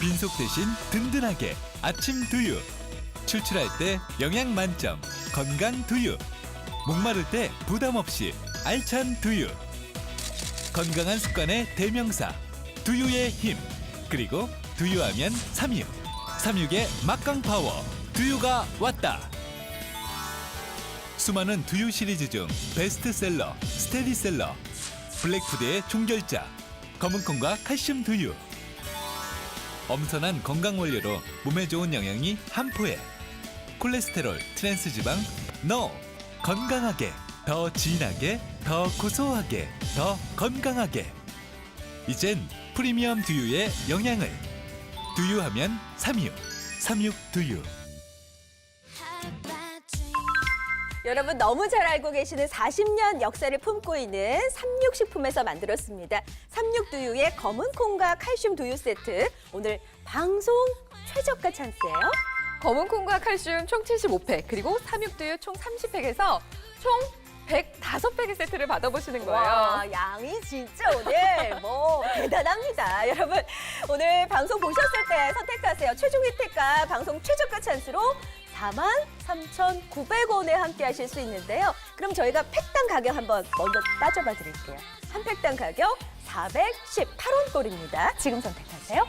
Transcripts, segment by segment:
빈속 대신 든든하게 아침 두유. 출출할 때 영양 만점 건강 두유. 목마를 때 부담 없이 알찬 두유. 건강한 습관의 대명사 두유의 힘. 그리고 두유하면 삼육 삼육의 막강 파워 두유가 왔다. 수많은 두유 시리즈 중 베스트셀러 스테디셀러 블랙푸드의 종결자 검은콩과 칼슘 두유 엄선한 건강 원료로 몸에 좋은 영양이 한 포에 콜레스테롤, 트랜스지방, NO 건강하게 더 진하게 더 고소하게 더 건강하게. 이젠 프리미엄 두유의 영양을. 두유하면 삼육 삼육 두유 여러분 너무 잘 알고 계시는 40년 역사를 품고 있는 삼육식품에서 만들었습니다. 삼육두유의 검은 콩과 칼슘 두유 세트. 오늘 방송 최저가 찬스예요. 검은 콩과 칼슘 총 75팩 그리고 삼육두유 총 30팩에서 총 105팩의 세트를 받아보시는 거예요. 와, 양이 진짜 오늘 뭐 대단합니다. 여러분, 오늘 방송 보셨을 때 선택하세요. 최종 혜택과 방송 최저가 찬스로 43,900원에 함께 하실 수 있는데요. 그럼 저희가 팩당 가격 한번 먼저 따져봐 드릴게요. 한 팩당 가격 418원꼴입니다. 지금 선택하세요.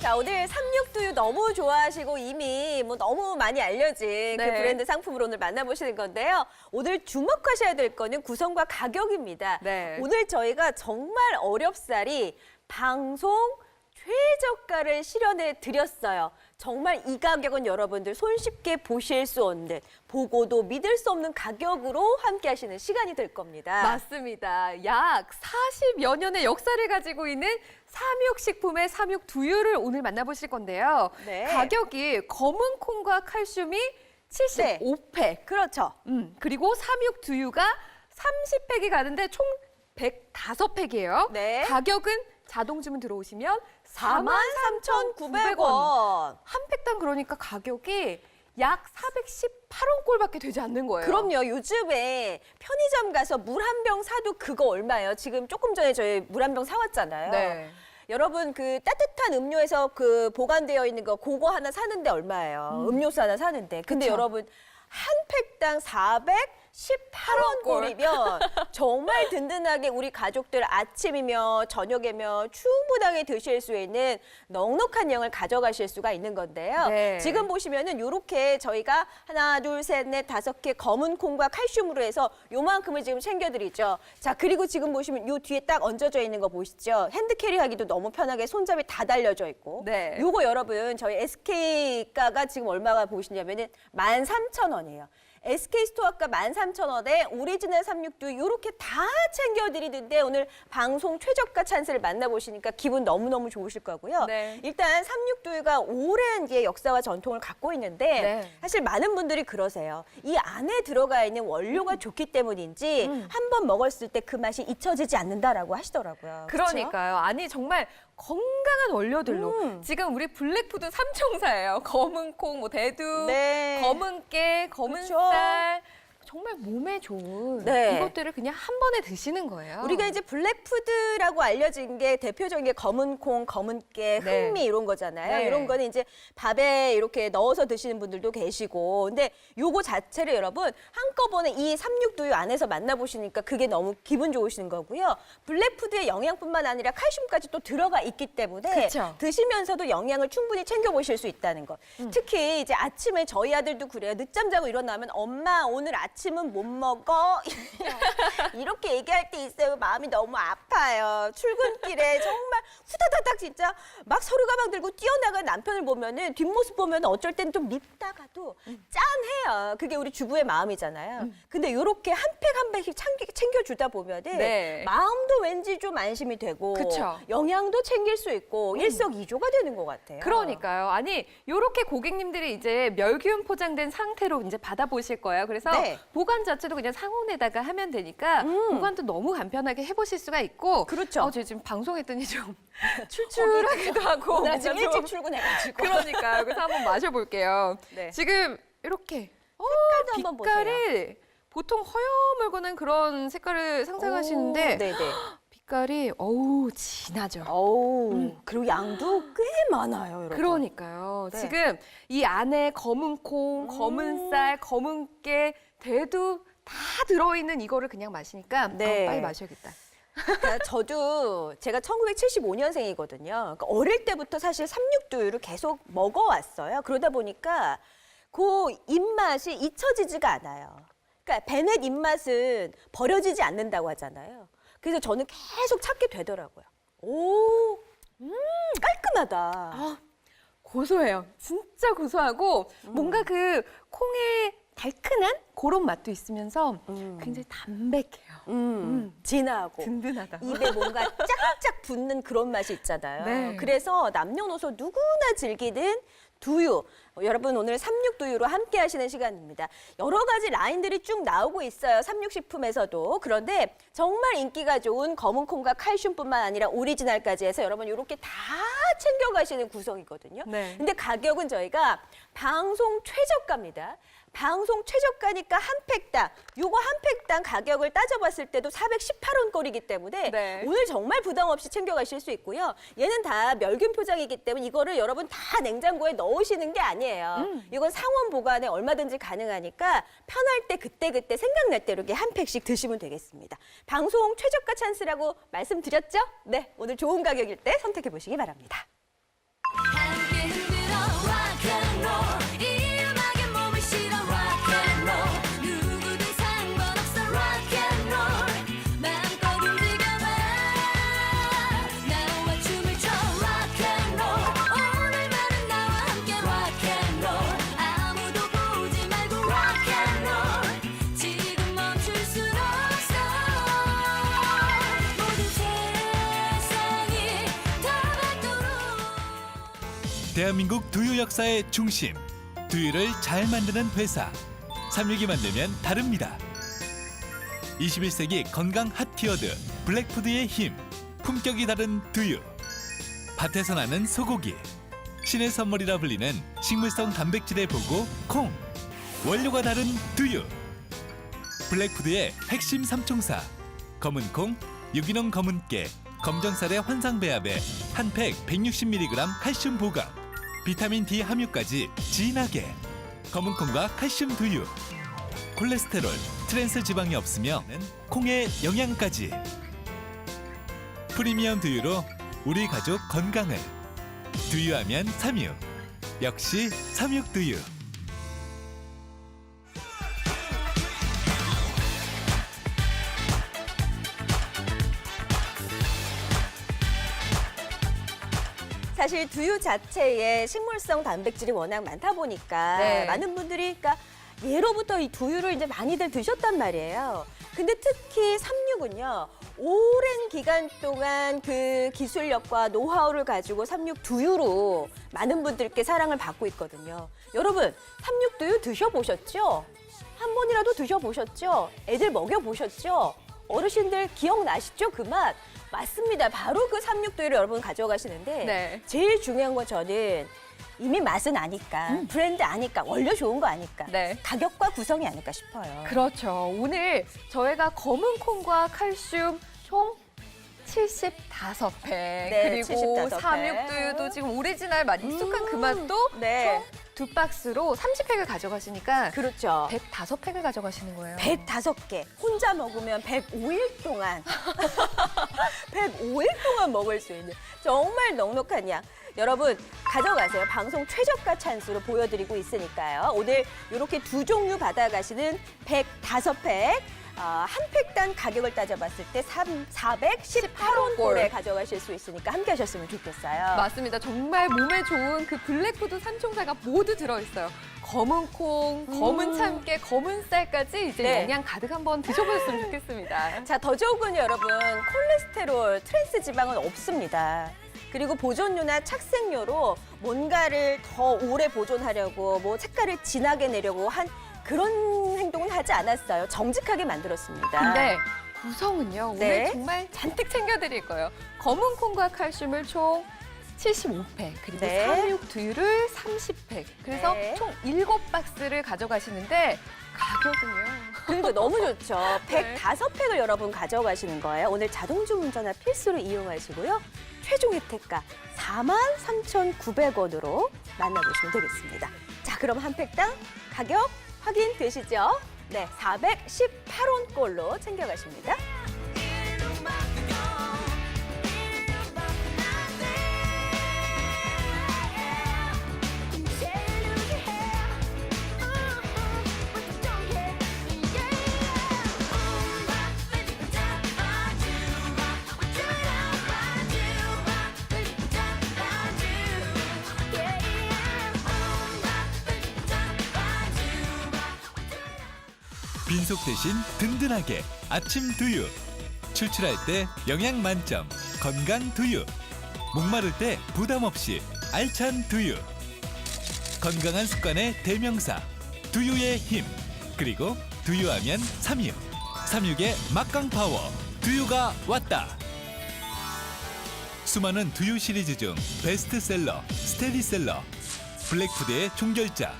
자, 오늘 삼육두유 너무 좋아하시고 이미 뭐 너무 많이 알려진 그 네. 브랜드 상품을 오늘 만나보시는 건데요. 오늘 주목하셔야 될 거는 구성과 가격입니다. 네. 오늘 저희가 정말 어렵사리 방송 최저가를 실현해 드렸어요. 정말 이 가격은 여러분들 손쉽게 보실 수 없는 보고도 믿을 수 없는 가격으로 함께 하시는 시간이 될 겁니다. 맞습니다. 약 40여 년의 역사를 가지고 있는 삼육식품의 삼육두유를 오늘 만나보실 건데요. 네. 가격이 검은 콩과 칼슘이 75팩, 그렇죠. 음, 그리고 삼육두유가 30팩이 가는데 총 105팩이에요. 네. 가격은 자동 주문 들어오시면 43,900원. 한 팩당 그러니까 가격이 약 418원 꼴밖에 되지 않는 거예요. 그럼요. 요즘에 편의점 가서 물 한 병 사도 그거 얼마예요? 지금 조금 전에 저희 물 한 병 사왔잖아요. 네. 여러분 그 따뜻한 음료에서 그 보관되어 있는 거 그거 하나 사는데 얼마예요? 음. 료수 하나 사는데. 근데 그쵸. 여러분 한 팩당 418원 꼴이면 정말 든든하게 우리 가족들 아침이며 저녁이며 충분하게 드실 수 있는 넉넉한 양을 가져가실 수가 있는 건데요. 네. 지금 보시면은 요렇게 저희가 하나, 둘, 셋, 넷, 다섯 개 검은 콩과 칼슘으로 해서 요만큼을 지금 챙겨드리죠. 자, 그리고 지금 보시면 요 뒤에 딱 얹어져 있는 거 보시죠. 핸드캐리 하기도 너무 편하게 손잡이 다 달려져 있고. 네. 요거 여러분 저희 SK가가 지금 얼마가 보시냐면은 13,000원이에요. SK 스토어가 13,000원에 오리지널 삼육두 요렇게 다 챙겨드리는데 오늘 방송 최저가 찬스를 만나보시니까 기분 너무너무 좋으실 거고요. 네. 일단 삼육두유가 오랜 이제 역사와 전통을 갖고 있는데 네. 사실 많은 분들이 그러세요. 이 안에 들어가 있는 원료가 좋기 때문인지 한번 먹었을 때 그 맛이 잊혀지지 않는다라고 하시더라고요. 그쵸? 그러니까요. 아니 정말 건강한 원료들로 음. 지금 우리 블랙푸드 삼총사예요. 검은 콩, 뭐 대두, 네. 검은 깨, 검은 그쵸. 쌀. 정말 몸에 좋은 네. 이것들을 그냥 한 번에 드시는 거예요. 우리가 이제 블랙푸드라고 알려진 게 대표적인 게 검은 콩, 검은 깨, 네. 흑미 이런 거잖아요. 네. 이런 거는 이제 밥에 이렇게 넣어서 드시는 분들도 계시고. 근데 요거 자체를 여러분 한꺼번에 이 삼육두유 안에서 만나보시니까 그게 너무 기분 좋으신 거고요. 블랙푸드의 영양뿐만 아니라 칼슘까지 또 들어가 있기 때문에 그쵸. 드시면서도 영양을 충분히 챙겨보실 수 있다는 것. 음. 특히 이제 아침에 저희 아들도 그래요. 늦잠 자고 일어나면 엄마 오늘 아침 은 못 먹어. 이렇게 얘기할 때 있어요. 마음이 너무 아파요. 출근길에 정말 후다다닥 진짜 막 서류 가방 들고 뛰어나간 남편을 보면은 뒷모습 보면 어쩔 땐 좀 밉다가도 짠해요. 그게 우리 주부의 마음이잖아요. 근데 이렇게 한 팩 한 팩씩 챙겨, 챙겨 주다 보면은 네. 마음도 왠지 좀 안심이 되고 그쵸. 영양도 챙길 수 있고 일석이조가 되는 것 같아요. 그러니까요. 아니 요렇게 고객님들이 이제 멸균 포장된 상태로 이제 받아보실 거예요. 그래서 네. 보관 자체도 그냥 상온에다가 하면 되니까 보관도 너무 간편하게 해보실 수가 있고. 음. 그렇죠. 어, 저 지금 방송했더니 좀 출출하기도 하고. 뭔가 좀- 일찍 출근해가지고. 그러니까요. 그래서 한번 마셔볼게요. 네. 지금 이렇게 어, 색깔도 한번. 빛깔이 보통 허여멀건한 그런 색깔을 상상하시는데 오, 네네. 색깔이 어우 진하죠. 어우, 음. 그리고 양도 꽤 많아요, 여러분. 그러니까요. 네. 지금 이 안에 검은 콩, 음. 검은 쌀, 검은 깨, 대두 다 들어있는 이거를 그냥 마시니까 네. 어, 빨리 마셔야겠다. 그러니까 저도 제가 1975년생이거든요. 그러니까 어릴 때부터 사실 삼육두유를 계속 먹어왔어요. 그러다 보니까 그 입맛이 잊혀지지가 않아요. 그러니까 베넷 입맛은 버려지지 않는다고 하잖아요. 그래서 저는 계속 찾게 되더라고요. 오, 음, 깔끔하다. 아, 고소해요. 진짜 고소하고 음. 뭔가 그 콩의 달큰한 그런 맛도 있으면서 음. 굉장히 담백해요. 음, 음. 진하고. 든든하다. 입에 뭔가 짝짝 붙는 그런 맛이 있잖아요. 네. 그래서 남녀노소 누구나 즐기는 두유. 어, 여러분 오늘 삼육두유로 함께 하시는 시간입니다. 여러 가지 라인들이 쭉 나오고 있어요. 삼육식품에서도. 그런데 정말 인기가 좋은 검은콩과 칼슘뿐만 아니라 오리지널까지 해서 여러분 이렇게 다 챙겨가시는 구성이거든요. 네. 근데 가격은 저희가 방송 최저가입니다. 방송 최저가니까 한 팩당 요거 한 팩당 가격을 따져봤을 때도 418원 꼴이기 때문에 네. 오늘 정말 부담 없이 챙겨가실 수 있고요. 얘는 다 멸균 포장이기 때문에 이거를 여러분 다 냉장고에 넣으시는 게 아니에요. 음. 이건 상온 보관에 얼마든지 가능하니까 편할 때 그때 그때 생각날 때 이렇게 한 팩씩 드시면 되겠습니다. 방송 최저가 찬스라고 말씀드렸죠? 네, 오늘 좋은 가격일 때 선택해 보시기 바랍니다. 대한민국 두유 역사의 중심 두유를 잘 만드는 회사. 삼육이 만들면 다릅니다. 21세기 건강 핫키워드 블랙푸드의 힘 품격이 다른 두유. 밭에서 나는 소고기. 신의 선물이라 불리는 식물성 단백질의 보고 콩. 원료가 다른 두유. 블랙푸드의 핵심 삼총사. 검은콩, 유기농 검은깨, 검정쌀의 환상배합에 한 팩 160mg 칼슘 보강, 비타민 D 함유까지 진하게. 검은콩과 칼슘 두유, 콜레스테롤, 트랜스 지방이 없으며 콩의 영양까지. 프리미엄 두유로 우리 가족 건강을. 두유하면 삼육. 역시 삼육 두유. 사실 두유 자체에 식물성 단백질이 워낙 많다 보니까 네. 많은 분들이 그러니까 예로부터 이 두유를 이제 많이들 드셨단 말이에요. 근데 특히 삼육은요. 오랜 기간 동안 그 기술력과 노하우를 가지고 삼육 두유로 많은 분들께 사랑을 받고 있거든요. 여러분, 삼육 두유 드셔보셨죠? 한 번이라도 드셔보셨죠? 애들 먹여보셨죠? 어르신들 기억나시죠? 그 맛? 맞습니다. 바로 그 삼육두유를 여러분 가져가시는데 네. 제일 중요한 건 저는 이미 맛은 아니까 브랜드 아니까 원료 좋은 거 아니까 네. 가격과 구성이 아닐까 싶어요. 그렇죠. 오늘 저희가 검은 콩과 칼슘 총 75팩 그리고 75 팩. 삼육두유도 지금 오리지널 맛 익숙한 그 음, 맛도 네. 총 두 박스로 30팩을 가져가시니까 그렇죠. 105팩을 가져가시는 거예요. 105개. 혼자 먹으면 105일 동안. 105일 동안 먹을 수 있는. 정말 넉넉한 양 여러분 가져가세요. 방송 최저가 찬스로 보여드리고 있으니까요. 오늘 이렇게 두 종류 받아가시는 105팩 어, 한 팩당 가격을 따져봤을 때 3, 418원 꼴에 가져가실 수 있으니까 함께 하셨으면 좋겠어요 맞습니다. 정말 몸에 좋은 그 블랙푸드 삼총사가 모두 들어있어요. 검은 콩, 검은 음. 참깨, 검은 쌀까지 이제 네. 영양 가득 한번 드셔보셨으면 좋겠습니다. 자, 더 좋은 건 여러분, 콜레스테롤, 트랜스 지방은 없습니다. 그리고 보존료나 착색료로 뭔가를 더 오래 보존하려고 뭐 색깔을 진하게 내려고 한 그런 행동은 하지 않았어요. 정직하게 만들었습니다. 근데 구성은요, 네. 오늘 정말 잔뜩 챙겨드릴 거예요. 검은 콩과 칼슘을 총 75팩 그리고 네. 삼육 두유를 30팩. 그래서 네. 총 7박스를 가져가시는데 가격은요. 그리고 너무 좋죠. 네. 105팩을 여러분 가져가시는 거예요. 오늘 자동 주문 전화 필수로 이용하시고요. 최종 혜택가 43,900원으로 만나보시면 되겠습니다. 자, 그럼 한 팩당 가격 확인되시죠? 네, 418원 꼴로 챙겨가십니다. 빈속 대신 든든하게 아침 두유. 출출할 때 영양 만점 건강 두유. 목마를 때 부담 없이 알찬 두유. 건강한 습관의 대명사 두유의 힘. 그리고 두유하면 삼육. 삼육의 막강 파워 두유가 왔다. 수많은 두유 시리즈 중 베스트셀러 스테디셀러 블랙푸드의 종결자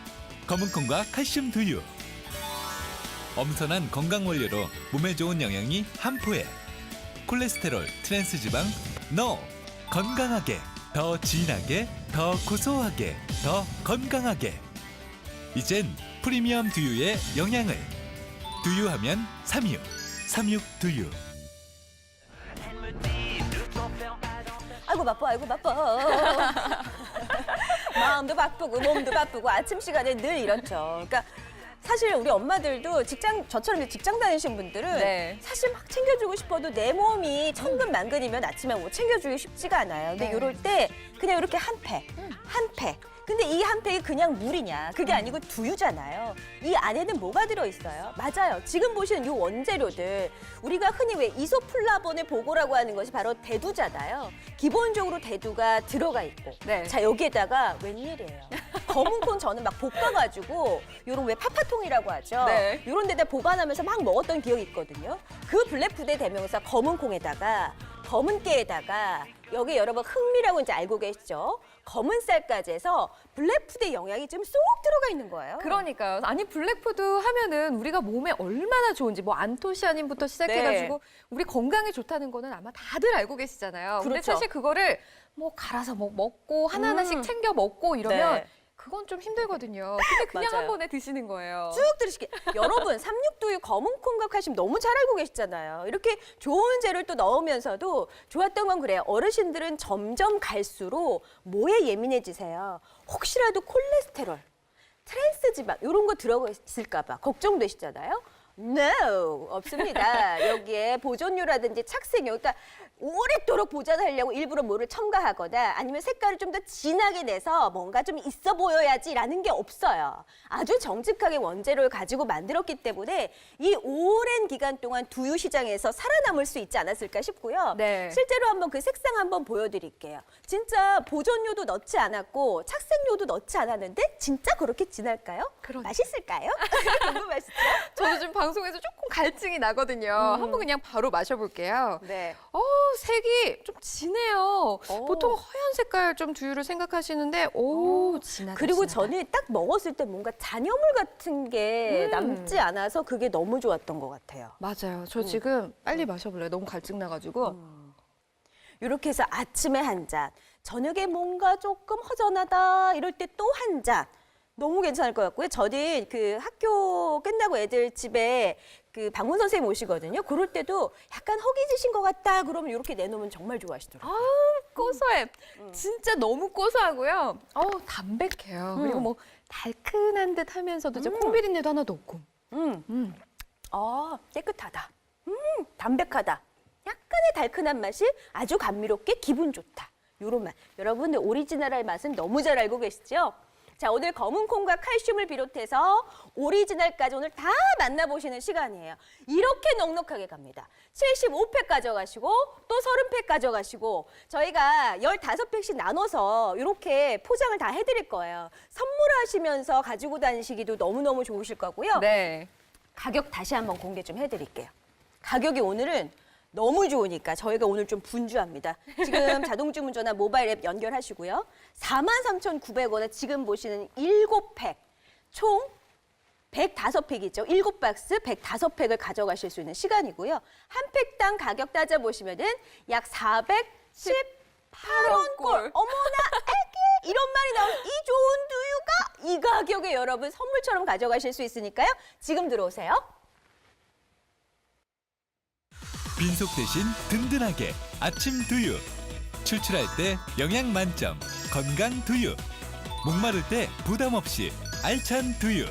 검은콩과 칼슘 두유 엄선한 건강 원료로 몸에 좋은 영양이 한 포에 콜레스테롤, 트랜스 지방, NO 건강하게 더 진하게 더 고소하게 더 건강하게. 이젠 프리미엄 두유의 영양을. 두유하면 삼육 삼육 두유. 아이고 바빠, 아이고 바빠. 마음도 바쁘고 몸도 바쁘고 아침 시간에 늘 이렇죠. 그러니까 사실 우리 엄마들도 직장 저처럼 이제 직장 다니신 분들은 네. 사실 막 챙겨주고 싶어도 내 몸이 천근만근이면 아침에 뭐 챙겨주기 쉽지가 않아요. 근데 네. 이럴 때 그냥 이렇게 한 팩, 한 팩. 근데 이 한 팩이 그냥 물이냐? 그게 아니고 두유잖아요. 이 안에는 뭐가 들어있어요? 맞아요. 지금 보시는 이 원재료들 우리가 흔히 왜 이소플라본의 보고라고 하는 것이 바로 대두잖아요. 기본적으로 대두가 들어가 있고 네. 자 여기에다가 웬일이에요. 검은 콩 저는 막 볶아가지고 요런 왜 파파통이라고 하죠. 네. 요런 데다 보관하면서 막 먹었던 기억이 있거든요. 그 블랙푸드의 대명사 검은 콩에다가 검은 깨에다가 여기 여러분 흑미라고 이제 알고 계시죠? 검은 쌀까지 해서 블랙푸드의 영양이 좀 쏙 들어가 있는 거예요. 그러니까요. 아니 블랙푸드 하면은 우리가 몸에 얼마나 좋은지 뭐 안토시아닌부터 시작해가지고 네. 우리 건강에 좋다는 거는 아마 다들 알고 계시잖아요. 근데 그렇죠. 사실 그거를 뭐 갈아서 뭐 먹고 하나 하나씩 음. 챙겨 먹고 이러면 네. 그건 좀 힘들거든요. 근데 그냥 맞아요. 한 번에 드시는 거예요. 쭉 들으시게. 여러분, 삼육두유 검은 칼슘 너무 잘 알고 계시잖아요. 이렇게 좋은 재료를 또 넣으면서도 좋았던 건 그래요. 어르신들은 점점 갈수록 뭐에 예민해지세요? 혹시라도 콜레스테롤, 트랜스 지방 이런 거 들어가 있을까 봐 걱정되시잖아요. No, 없습니다. 여기에 보존료라든지 착색료, 그러니까 오랫도록 보존하려고 일부러 뭐를 첨가하거나 아니면 색깔을 좀 더 진하게 내서 뭔가 좀 있어 보여야지라는 게 없어요. 아주 정직하게 원재료를 가지고 만들었기 때문에 이 오랜 기간 동안 두유 시장에서 살아남을 수 있지 않았을까 싶고요. 네. 실제로 한번 그 색상 한번 보여드릴게요. 진짜 보존료도 넣지 않았고 착색료도 넣지 않았는데 진짜 그렇게 진할까요? 그러니까. 맛있을까요? 궁금하시죠? 저도 지금 방 송에서 조금 갈증이 나거든요. 음. 한번 그냥 바로 마셔볼게요. 네. 어, 색이 좀 진해요. 오. 보통 허연 색깔 좀 두유를 생각하시는데 오, 진하다. 그리고 진하다. 저는 딱 먹었을 때 뭔가 잔여물 같은 게 음. 남지 않아서 그게 너무 좋았던 것 같아요. 맞아요. 음. 저 지금 빨리 마셔볼래요. 너무 갈증 나가지고. 이렇게 해서 아침에 한 잔, 저녁에 뭔가 조금 허전하다 이럴 때 또 한 잔. 너무 괜찮을 것 같고요. 저는 그 학교 끝나고 애들 집에 그 방문 선생님 오시거든요. 그럴 때도 약간 허기지신 것 같다 그러면 이렇게 내놓으면 정말 좋아하시더라고요. 아, 고소해. 음. 진짜 너무 고소하고요. 어우, 담백해요. 그리고 음. 뭐 달큰한 듯 하면서도 이제 콩비린내도 하나도 없고. 음, 음. 아 깨끗하다. 음, 담백하다. 약간의 달큰한 맛이 아주 감미롭게 기분 좋다. 요런 맛. 여러분들 오리지널할 맛은 너무 잘 알고 계시죠? 자, 오늘 검은 콩과 칼슘을 비롯해서 오리지널까지 오늘 다 만나보시는 시간이에요. 이렇게 넉넉하게 갑니다. 75팩 가져가시고 또 30팩 가져가시고 저희가 15팩씩 나눠서 이렇게 포장을 다 해드릴 거예요. 선물하시면서 가지고 다니시기도 너무너무 좋으실 거고요. 네. 가격 다시 한번 공개 좀 해드릴게요. 가격이 오늘은 너무 좋으니까 저희가 오늘 좀 분주합니다. 지금 자동 주문 전화 모바일 앱 연결하시고요. 43,900원에 지금 보시는 7팩 총 105팩이죠. 7박스 105팩을 가져가실 수 있는 시간이고요. 한 팩당 가격 따져보시면은 약 418원 꼴. 어머나 애기 이런 말이 나온 이 좋은 두유가 이 가격에 여러분 선물처럼 가져가실 수 있으니까요. 지금 들어오세요. 빈속 대신 든든하게 아침 두유. 출출할 때 영양 만점 건강 두유. 목마를 때 부담 없이 알찬 두유.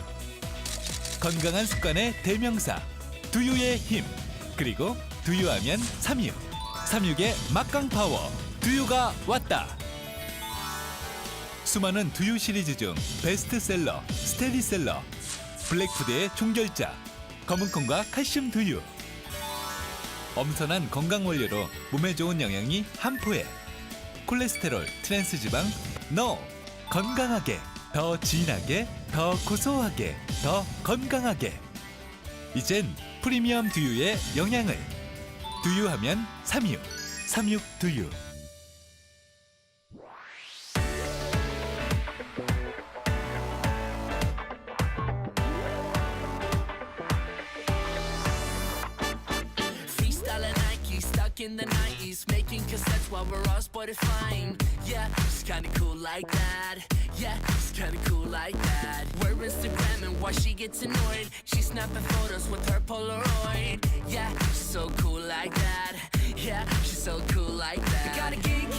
건강한 습관의 대명사 두유의 힘. 그리고 두유하면 삼육. 삼육의 막강 파워 두유가 왔다. 수많은 두유 시리즈 중 베스트셀러 스테디셀러 블랙푸드의 종결자 검은콩과 칼슘 두유 엄선한 건강 원료로 몸에 좋은 영양이 한 포에. 콜레스테롤, 트랜스 지방, NO 건강하게 더 진하게 더 고소하게 더 건강하게. 이젠 프리미엄 두유의 영양을. 두유하면 삼육 삼육 두유 while we're all Spotifying. Yeah, it's kinda cool like that. Yeah, it's kinda cool like that. We're Instagramming while she gets annoyed. She's snapping photos with her Polaroid. Yeah, she's so cool like that. Yeah, she's so cool like that. The kind of geek,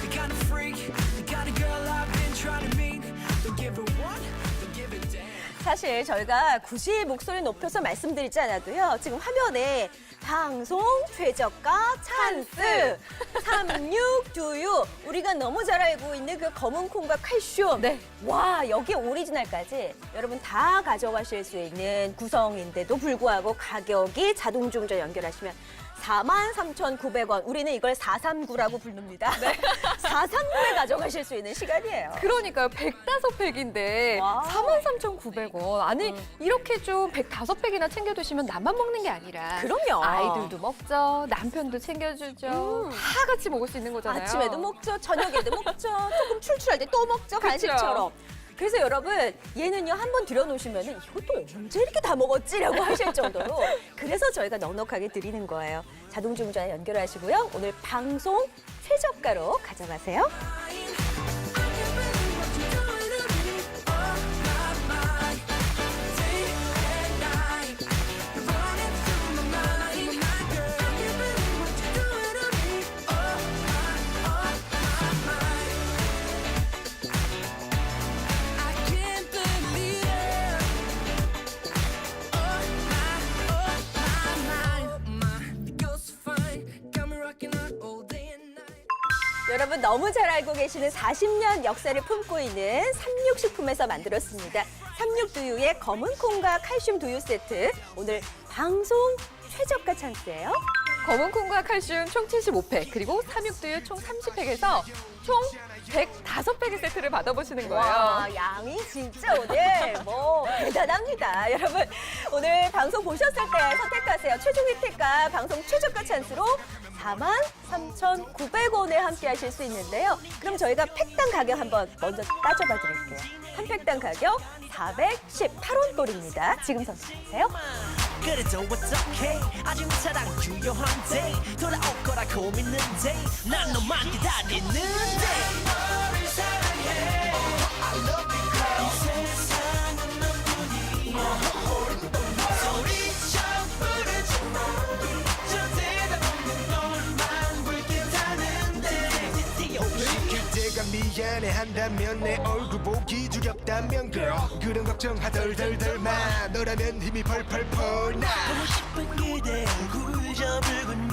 the kind of freak, the kind of girl I've been trying to meet. Don't give her one, don't give a damn. 사실 저희가 굳이 목소리 높여서 말씀드리지 않아도요. 지금 화면에 방송 최저가 찬스. 36두유 우리가 너무 잘 알고 있는 그 검은 콩과 칼슘. 네. 와 여기 오리지널까지 여러분 다 가져가실 수 있는 구성인데도 불구하고 가격이 자동 주문전 연결하시면 43,900원. 우리는 이걸 439라고 부릅니다. 439에 가져가실 수 있는 시간이에요. 그러니까요. 105팩인데 와우. 43,900원. 아니 이렇게 좀 105팩이나 챙겨두시면 나만 먹는 게 아니라 그럼요. 아이들도 먹죠. 남편도 챙겨주죠. 음. 다 같이 먹을 수 있는 거잖아요. 아침에도 먹죠, 저녁에도 먹죠, 조금 출출할 때 또 먹죠, 간식처럼. 그 래서 여러분 얘는요 한 번 들여놓으시면 이것도 언제 이렇게 다 먹었지라고 하실 정도로 그래서 저희가 넉넉하게 드리는 거예요. 자동 주문전화 연결하시고요. 오늘 방송 최저가로 가져가세요. 여러분 너무 잘 알고 계시는 40년 역사를 품고 있는 삼육식품에서 만들었습니다. 삼육두유의 검은 콩과 칼슘 두유 세트 오늘 방송 최저가 찬스예요. 검은 콩과 칼슘 총 75팩 그리고 삼육두유 총 30팩에서 총 105팩의 세트를 받아보시는 거예요. 와, 양이 진짜 오늘 뭐 대단합니다. 여러분, 오늘 방송 보셨을 때 선택하세요. 최종 혜택과 방송 최저가 찬스로 43,900원에 함께 하실 수 있는데요. 그럼 저희가 팩당 가격 한번 먼저 따져봐 드릴게요. 한 팩당 가격 418원 꼴입니다. 지금 선택하세요. 그래도 okay 아직 사랑 중요한데 돌아올 거라고 믿는데 난 너만 기다리는데 미안해 한다면 내 얼굴 보기 두렵다면 girl. 그런 걱정 하덜덜덜 마 너라면 힘이 펄펄펄 나. 보고 싶은 그대 얼굴 저 붉은